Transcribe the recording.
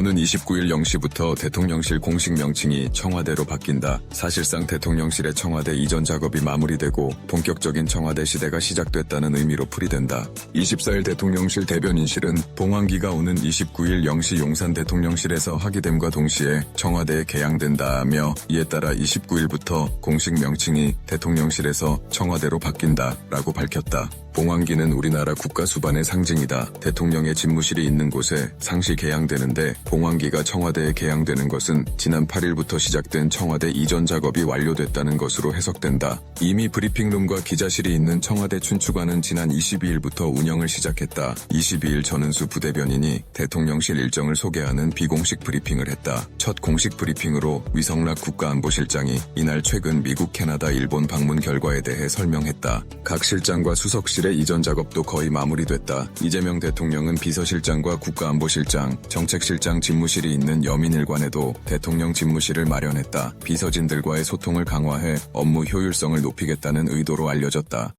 오는 29일 0시부터 대통령실 공식 명칭이 청와대로 바뀐다. 사실상 대통령실의 청와대 이전 작업이 마무리되고 본격적인 청와대 시대가 시작됐다는 의미로 풀이된다. 24일 대통령실 대변인실은 봉황기가 오는 29일 0시 용산 대통령실에서 하기됨과 동시에 청와대에 개양된다며 이에 따라 29일부터 공식 명칭이 대통령실에서 청와대로 바뀐다라고 밝혔다. 봉황기는 우리나라 국가 수반의 상징이다. 대통령의 집무실이 있는 곳에 상시 개양되는데 봉황기가 청와대에 개양되는 것은 지난 8일부터 시작된 청와대 이전 작업이 완료됐다는 것으로 해석된다. 이미 브리핑룸과 기자실이 있는 청와대 춘추관은 지난 22일부터 운영을 시작했다. 22일 전은수 부대변인이 대통령실 일정을 소개하는 비공식 브리핑을 했다. 첫 공식 브리핑으로 위성락 국가안보실장이 이날 최근 미국, 캐나다, 일본 방문 결과에 대해 설명했다. 각 실장과 수석실 의 이전 작업도 거의 마무리됐다. 이재명 대통령은 비서실장과 국가안보실장, 정책실장 집무실이 있는 여민일관에도 대통령 집무실을 마련했다. 비서진들과의 소통을 강화해 업무 효율성을 높이겠다는 의도로 알려졌다.